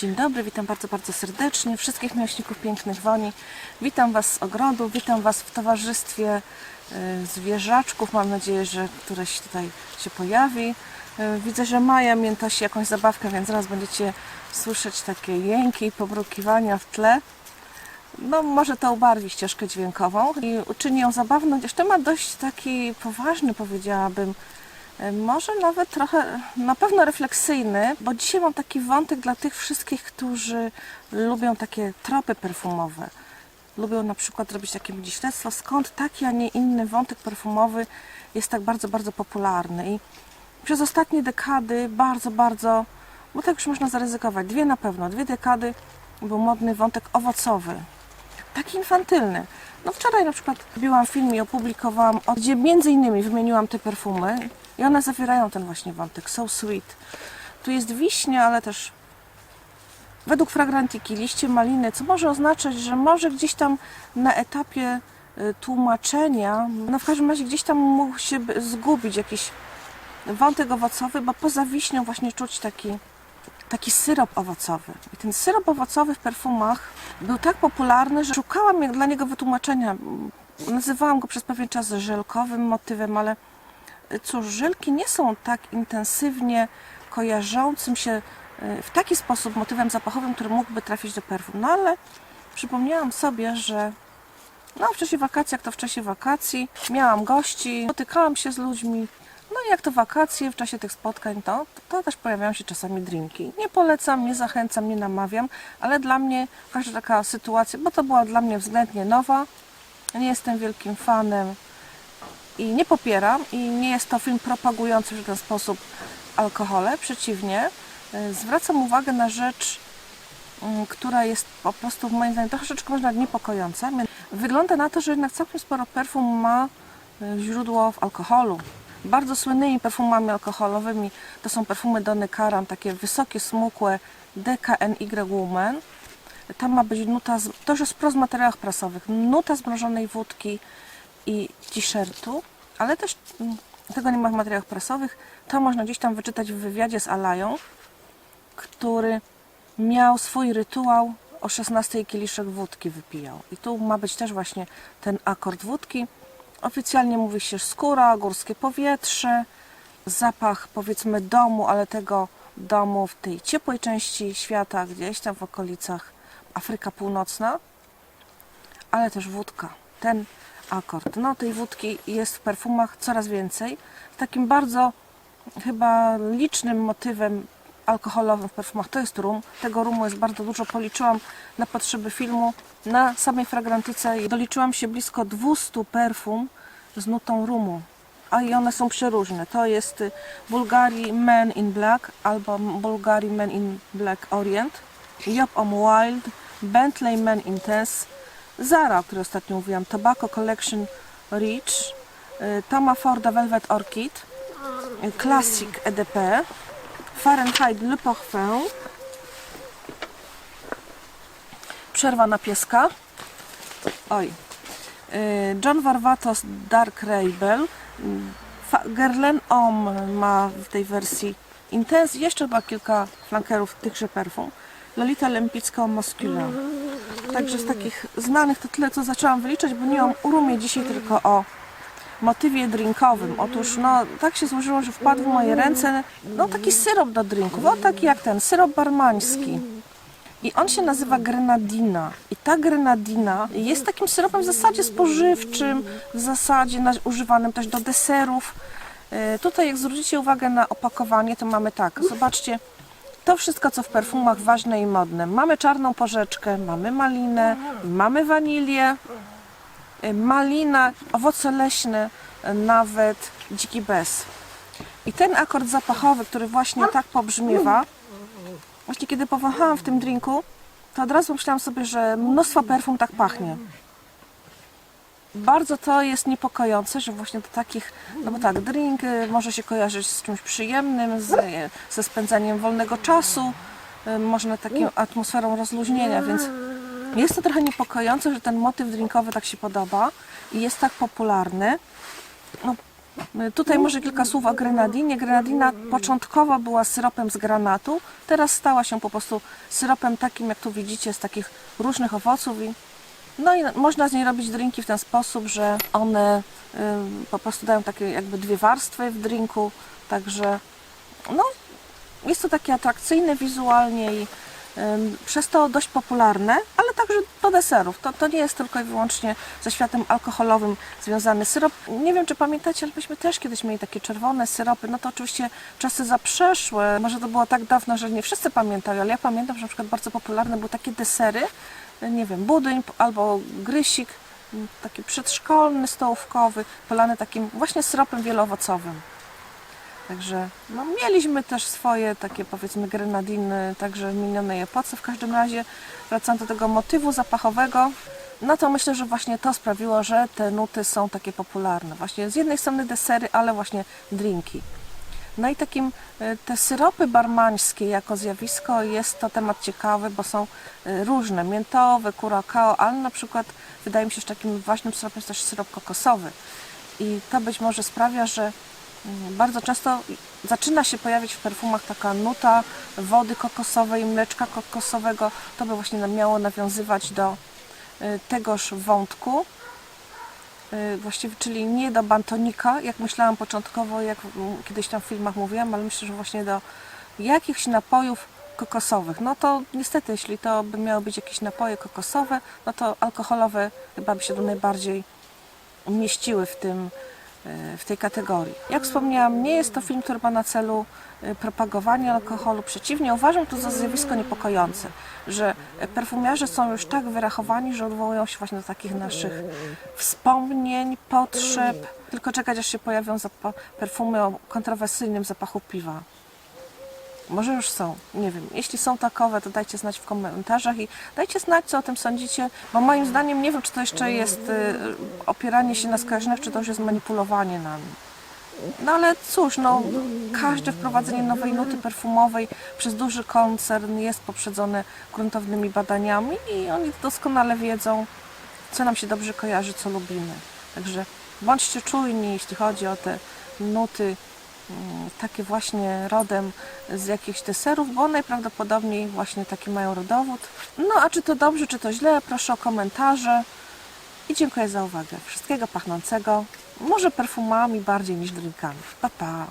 Dzień dobry, witam bardzo, bardzo serdecznie wszystkich miłośników pięknych woni. Witam Was z ogrodu, witam Was w towarzystwie e, zwierzaczków. Mam nadzieję, że któreś tutaj się pojawi. E, Widzę, że Maja miętosi jakąś zabawkę, więc zaraz będziecie słyszeć takie jęki i pobrukiwania w tle. No, może to ubarwi ścieżkę dźwiękową i uczyni ją zabawną, chociaż temat dość taki poważny, powiedziałabym. E, Może nawet trochę, na pewno refleksyjny, bo dzisiaj mam taki wątek dla tych wszystkich, którzy lubią takie tropy perfumowe. Lubią na przykład robić takie śledztwo, skąd taki, a nie inny wątek perfumowy jest tak bardzo, bardzo popularny. I przez ostatnie dekady bardzo, bardzo, bo tak już można zaryzykować, dwie na pewno, dwie dekady był modny wątek owocowy taki infantylny. No wczoraj na przykład robiłam film i opublikowałam, gdzie między innymi wymieniłam te perfumy i one zawierają ten właśnie wątek, so sweet. Tu jest wiśnia, ale też według fragrantiki liście maliny, co może oznaczać, że może gdzieś tam na etapie y, tłumaczenia, no w każdym razie gdzieś tam mógł się zgubić jakiś wątek owocowy, bo poza wiśnią właśnie czuć taki taki syrop owocowy. I ten syrop owocowy w perfumach był tak popularny, że szukałam dla niego wytłumaczenia. Nazywałam go przez pewien czas żelkowym motywem, ale cóż, żelki nie są tak intensywnie kojarzącym się e, w taki sposób motywem zapachowym, który mógłby trafić do perfum. No ale przypomniałam sobie, że no, w czasie wakacji, jak to w czasie wakacji, miałam gości, spotykałam się z ludźmi. No i jak to wakacje, w czasie tych spotkań, to, to też pojawiają się czasami drinki. Nie polecam, nie zachęcam, nie namawiam, ale dla mnie każda taka sytuacja, bo to była dla mnie względnie nowa, nie jestem wielkim fanem i nie popieram i nie jest to film propagujący w ten sposób alkohole, przeciwnie, y, zwracam uwagę na rzecz mm, która jest po prostu moim zdaniem troszeczkę może niepokojąca. Wygląda na to, że jednak całkiem sporo perfum ma y, źródło w alkoholu. Bardzo słynnymi perfumami alkoholowymi to są perfumy Dony Karan, takie wysokie, smukłe DKNY Woman. Tam ma być nuta, z, to już jest wprost w materiałach prasowych, nuta zmrożonej wódki i t-shirtu, ale też mm, tego nie ma w materiałach prasowych. To można gdzieś tam wyczytać w wywiadzie z Alają, który miał swój rytuał o 16 kieliszek wódki wypijał. I tu ma być też właśnie ten akord wódki. Oficjalnie mówi się skóra, górskie powietrze, zapach powiedzmy domu, ale tego domu w tej ciepłej części świata, gdzieś tam w okolicach Afryka Północna, ale też wódka. Ten akord. No tej wódki jest w perfumach coraz więcej. Takim bardzo chyba licznym motywem alkoholowym w perfumach to jest rum. Tego rumu jest bardzo dużo. Policzyłam na potrzeby filmu. Na samej fragrantyce doliczyłam się blisko 200 perfum z nutą rumu. A i one są przeróżne. To jest y, Bulgari Men in Black albo Bulgari Men in Black Orient, Job Om Wild, Bentley Men Intense, Zara, o ostatnio mówiłam, Tobacco Collection Rich, y, Toma Forda Velvet Orchid, y, Classic EDP, Fahrenheit Le Parfum, Przerwa na pieska, oj, y, John Varvatos Dark Rebel, Fa- Guerlain Homme ma w tej wersji Intense, jeszcze chyba kilka flankerów tychże perfum. Lolita Lempicka Masculin. Także z takich znanych to tyle, co zaczęłam wyliczać, bo nie mam urumie dzisiaj tylko o motywie drinkowym. Otóż no, tak się złożyło, że wpadł w moje ręce no, taki syrop do drinków, o taki jak ten, syrop barmański. I on się nazywa grenadina. I ta grenadina jest takim syropem w zasadzie spożywczym, w zasadzie używanym też do deserów. E, Tutaj jak zwrócicie uwagę na opakowanie, to mamy tak, zobaczcie, to wszystko co w perfumach ważne i modne. Mamy czarną porzeczkę, mamy malinę, mamy wanilię, e, malina, owoce leśne, e, nawet dziki bez. I ten akord zapachowy, który właśnie tak pobrzmiewa, Właśnie kiedy powąchałam w tym drinku, to od razu myślałam sobie, że mnóstwo perfum tak pachnie. Bardzo to jest niepokojące, że właśnie do takich, no bo tak, drink y, może się kojarzyć z czymś przyjemnym, z, y, ze spędzaniem wolnego czasu, y, można taką atmosferą rozluźnienia, więc jest to trochę niepokojące, że ten motyw drinkowy tak się podoba i jest tak popularny. No, Tutaj może kilka słów o grenadinie. Grenadina początkowo była syropem z granatu, teraz stała się po prostu syropem takim, jak tu widzicie, z takich różnych owoców i no i można z niej robić drinki w ten sposób, że one y, po prostu dają takie jakby dwie warstwy w drinku, także no jest to takie atrakcyjne wizualnie i przez to dość popularne, ale także do deserów. To, to nie jest tylko i wyłącznie ze światem alkoholowym związany syrop. Nie wiem, czy pamiętacie, ale myśmy też kiedyś mieli takie czerwone syropy. No to oczywiście czasy zaprzeszłe. Może to było tak dawno, że nie wszyscy pamiętają, ale ja pamiętam, że na przykład bardzo popularne były takie desery, nie wiem, budyń albo grysik, taki przedszkolny, stołówkowy, polany takim właśnie syropem wieloowocowym. Także no, mieliśmy też swoje takie powiedzmy grenadiny także w minionej epoce. W każdym razie wracając do tego motywu zapachowego, no to myślę, że właśnie to sprawiło, że te nuty są takie popularne. Właśnie z jednej strony desery, ale właśnie drinki. No i takim e, te syropy barmańskie jako zjawisko jest to temat ciekawy, bo są e, różne, miętowe, curacao, ale na przykład wydaje mi się, że takim ważnym syropem jest też syrop kokosowy. I to być może sprawia, że mm, bardzo często zaczyna się pojawiać w perfumach taka nuta wody kokosowej, mleczka kokosowego. To by właśnie miało nawiązywać do y, tegoż wątku, właściwie, czyli nie do bantonika, jak myślałam początkowo, jak kiedyś tam w filmach mówiłam, ale myślę, że właśnie do jakichś napojów kokosowych. No to niestety, jeśli to by miały być jakieś napoje kokosowe, no to alkoholowe chyba by się tu najbardziej umieściły w tym, e, w tej kategorii. Jak wspomniałam, nie jest to film, który ma na celu e, propagowanie alkoholu. Przeciwnie, uważam to za zjawisko niepokojące, że e, perfumiarze są już tak wyrachowani, że odwołują się właśnie do takich naszych wspomnień, potrzeb. Tylko czekać, aż się pojawią perfumy o kontrowersyjnym zapachu piwa. Może już są, nie wiem. Jeśli są takowe, to dajcie znać w komentarzach i dajcie znać, co o tym sądzicie, bo moim zdaniem nie wiem, czy to jeszcze jest y, opieranie się na skojarzeniach, czy to już jest manipulowanie nami. No ale cóż, no, każde wprowadzenie nowej nuty perfumowej przez duży koncern jest poprzedzone gruntownymi badaniami i oni doskonale wiedzą, co nam się dobrze kojarzy, co lubimy. Także bądźcie czujni, jeśli chodzi o te nuty takie właśnie rodem z jakichś deserów, bo najprawdopodobniej właśnie taki mają rodowód. No a czy to dobrze, czy to źle, proszę o komentarze i dziękuję za uwagę. Wszystkiego pachnącego, może perfumami bardziej niż drinkami. Pa, pa.